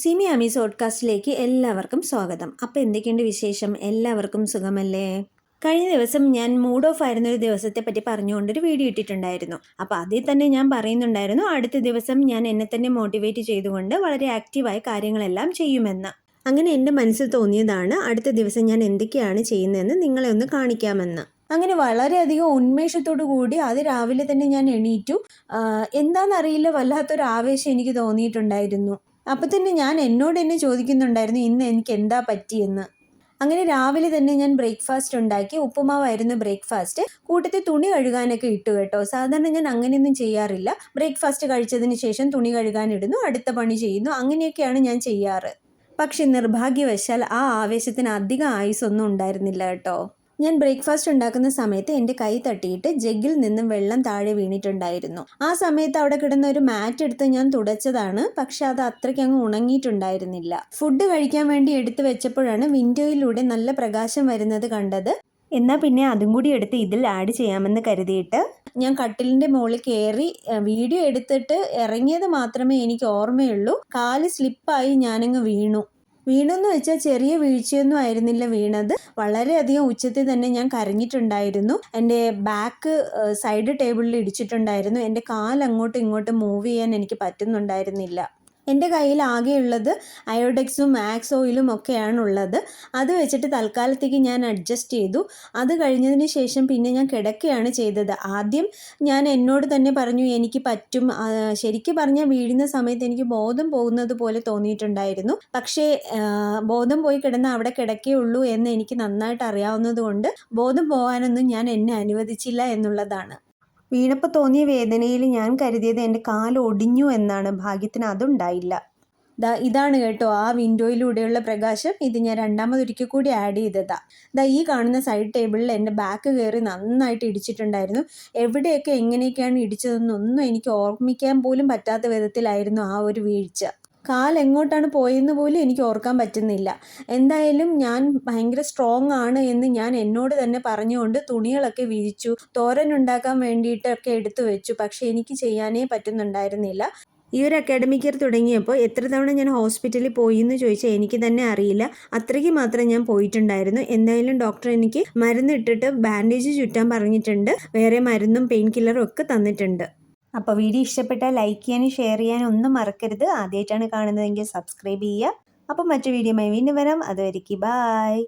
സിമി അമീസ് പോഡ്കാസ്റ്റിലേക്ക് എല്ലാവർക്കും സ്വാഗതം. അപ്പോൾ എന്തൊക്കെയുണ്ട് വിശേഷം? എല്ലാവർക്കും സുഖമല്ലേ? കഴിഞ്ഞ ദിവസം ഞാൻ മൂഡ് ഓഫ് ആയിരുന്ന ഒരു ദിവസത്തെ പറ്റി പറഞ്ഞുകൊണ്ടൊരു വീഡിയോ ഇട്ടിട്ടുണ്ടായിരുന്നു. അപ്പോൾ അതിൽ തന്നെ ഞാൻ പറയുന്നുണ്ടായിരുന്നു അടുത്ത ദിവസം ഞാൻ എന്നെ തന്നെ മോട്ടിവേറ്റ് ചെയ്തുകൊണ്ട് വളരെ ആക്റ്റീവായ കാര്യങ്ങളെല്ലാം ചെയ്യുമെന്ന്. അങ്ങനെ എന്റെ മനസ്സിൽ തോന്നിയതാണ് അടുത്ത ദിവസം ഞാൻ എന്തൊക്കെയാണ് ചെയ്യുന്നതെന്ന് നിങ്ങളെ ഒന്ന് കാണിക്കാമെന്ന്. അങ്ങനെ വളരെയധികം ഉന്മേഷത്തോടു കൂടി അത് രാവിലെ തന്നെ ഞാൻ എണീറ്റു. എന്താണെന്നറിയില്ല വല്ലാത്തൊരു ആവേശം എനിക്ക് തോന്നിയിട്ടുണ്ടായിരുന്നു. അപ്പം തന്നെ ഞാൻ എന്നോട് തന്നെ ചോദിക്കുന്നുണ്ടായിരുന്നു ഇന്ന് എനിക്ക് എന്താ പറ്റിയെന്ന്? അങ്ങനെ രാവിലെ തന്നെ ഞാൻ ബ്രേക്ക്ഫാസ്റ്റ് ഉണ്ടാക്കി ഉപ്പുമാവായിരുന്നു ബ്രേക്ക്ഫാസ്റ്റ്. കൂട്ടത്തിൽ തുണി കഴുകാനൊക്കെ ഇട്ടു കേട്ടോ. സാധാരണ ഞാൻ അങ്ങനെയൊന്നും ചെയ്യാറില്ല. ബ്രേക്ക്ഫാസ്റ്റ് കഴിച്ചതിന് ശേഷം തുണി കഴുകാനിടുന്നു അടുത്ത പണി ചെയ്യുന്നു അങ്ങനെയൊക്കെയാണ് ഞാൻ ചെയ്യാറ്. പക്ഷെ നിർഭാഗ്യവശാൽ ആ ആവേശത്തിന് അധികം ആയുസൊന്നും ഉണ്ടായിരുന്നില്ല കേട്ടോ. ഞാൻ ബ്രേക്ക്ഫാസ്റ്റ് ഉണ്ടാക്കുന്ന സമയത്ത് എന്റെ കൈ തട്ടിയിട്ട് ജഗ്ഗിൽ നിന്നും വെള്ളം താഴെ വീണിട്ടുണ്ടായിരുന്നു. ആ സമയത്ത് അവിടെ കിടന്ന ഒരു മാറ്റ് എടുത്ത് ഞാൻ തുടച്ചതാണ്. പക്ഷെ അത് അത്രയ്ക്ക് അങ്ങ് ഉണങ്ങിയിട്ടുണ്ടായിരുന്നില്ല. ഫുഡ് കഴിക്കാൻ വേണ്ടി എടുത്തു വെച്ചപ്പോഴാണ് വിൻഡോയിലൂടെ നല്ല പ്രകാശം വരുന്നത് കണ്ടത്. എന്നാൽ പിന്നെ അതും കൂടി എടുത്ത് ഇതിൽ ആഡ് ചെയ്യാമെന്ന് കരുതിയിട്ട് ഞാൻ കട്ടിലിന്റെ മുകളിൽ കയറി വീഡിയോ എടുത്തിട്ട് ഇറങ്ങിയത് മാത്രമേ എനിക്ക് ഓർമ്മയുള്ളൂ. കാൽ സ്ലിപ്പായി ഞാനങ്ങ് വീണു. വീണെന്ന് വെച്ചാൽ ചെറിയ വീഴ്ചയൊന്നും ആയിരുന്നില്ല വീണത്. വളരെയധികം ഉച്ചത്തിൽ തന്നെ ഞാൻ കരഞ്ഞിട്ടുണ്ടായിരുന്നു. എന്റെ ബാക്ക് സൈഡ് ടേബിളിൽ ഇടിച്ചിട്ടുണ്ടായിരുന്നു. എന്റെ കാൽ അങ്ങോട്ടും ഇങ്ങോട്ടും മൂവ് ചെയ്യാൻ എനിക്ക് പറ്റുന്നുണ്ടായിരുന്നില്ല. എന്റെ കയ്യിൽ ആകെയുള്ളത് അയോഡെക്സും മാക്സ് ഓയിലും ഒക്കെയാണുള്ളത്. അത് വെച്ചിട്ട് തൽക്കാലത്തേക്ക് ഞാൻ അഡ്ജസ്റ്റ് ചെയ്തു. അത് കഴിഞ്ഞതിന് ശേഷം പിന്നെ ഞാൻ കിടക്കുകയാണ് ചെയ്തത്. ആദ്യം ഞാൻ എന്നോട് തന്നെ പറഞ്ഞു എനിക്ക് പറ്റും. ശരിക്കും പറഞ്ഞാൽ വീഴുന്ന സമയത്ത് എനിക്ക് ബോധം പോകുന്നത് പോലെ തോന്നിയിട്ടുണ്ടായിരുന്നു. പക്ഷേ ബോധം പോയി കിടന്ന് അവിടെ കിടക്കേ എന്ന് എനിക്ക് നന്നായിട്ട് അറിയാവുന്നതുകൊണ്ട് ബോധം പോകാനൊന്നും ഞാൻ എന്നെ അനുവദിച്ചില്ല എന്നുള്ളതാണ്. വീണപ്പോൾ തോന്നിയ വേദനയിൽ ഞാൻ കരുതിയത് എന്റെ കാൽ ഒടിഞ്ഞു എന്നാണ്. ഭാഗ്യത്തിന് അതുണ്ടായില്ല. ദാ ഇതാണ് കേട്ടോ ആ വിൻഡോയിലൂടെയുള്ള പ്രകാശം. ഇത് ഞാൻ രണ്ടാമതൊരിക്കൽ കൂടി ആഡ് ചെയ്തതാ. ദാ ഈ കാണുന്ന സൈഡ് ടേബിളിൽ എന്റെ ബാക്ക് കയറി നന്നായിട്ട് ഇടിച്ചിട്ടുണ്ടായിരുന്നു. എവിടെയൊക്കെ എങ്ങനെയൊക്കെയാണ് ഇടിച്ചതെന്നൊന്നും എനിക്ക് ഓർമ്മിക്കാൻ പോലും പറ്റാത്ത വിധത്തിലായിരുന്നു ആ ഒരു വീഴ്ച. കാൽ എങ്ങോട്ടാണ് പോയെന്ന് പോലും എനിക്ക് ഓർക്കാൻ പറ്റുന്നില്ല. എന്തായാലും ഞാൻ ഭയങ്കര സ്ട്രോങ് ആണ് എന്ന് ഞാൻ എന്നോട് തന്നെ പറഞ്ഞുകൊണ്ട് തുണികളൊക്കെ വിരിച്ചു തോരൻ ഉണ്ടാക്കാൻ വേണ്ടിയിട്ടൊക്കെ എടുത്തു വെച്ചു. പക്ഷെ എനിക്ക് ചെയ്യാനേ പറ്റുന്നുണ്ടായിരുന്നില്ല. ഈ ഒരു അക്കാഡമിക് ഇയർ തുടങ്ങിയപ്പോൾ എത്ര തവണ ഞാൻ ഹോസ്പിറ്റലിൽ പോയി എന്ന് ചോദിച്ചാൽ എനിക്ക് തന്നെ അറിയില്ല. അത്രയ്ക്ക് മാത്രം ഞാൻ പോയിട്ടുണ്ടായിരുന്നു. എന്തായാലും ഡോക്ടർ എനിക്ക് മരുന്നിട്ടിട്ട് ബാൻഡേജ് ചുറ്റാൻ പറഞ്ഞിട്ടുണ്ട്. വേറെ മരുന്നും പെയിൻ കില്ലറും ഒക്കെ തന്നിട്ടുണ്ട്. അപ്പോൾ വീഡിയോ ഇഷ്ടപ്പെട്ടാൽ ലൈക്ക് ചെയ്യാനും ഷെയർ ചെയ്യാനും ഒന്നും മറക്കരുത്. ആദ്യമായിട്ടാണ് കാണുന്നതെങ്കിൽ സബ്സ്ക്രൈബ് ചെയ്യുക. അപ്പോൾ മറ്റു വീഡിയോയുമായി വീണ്ടും വരാം. അതുവരയ്ക്ക് ബായ്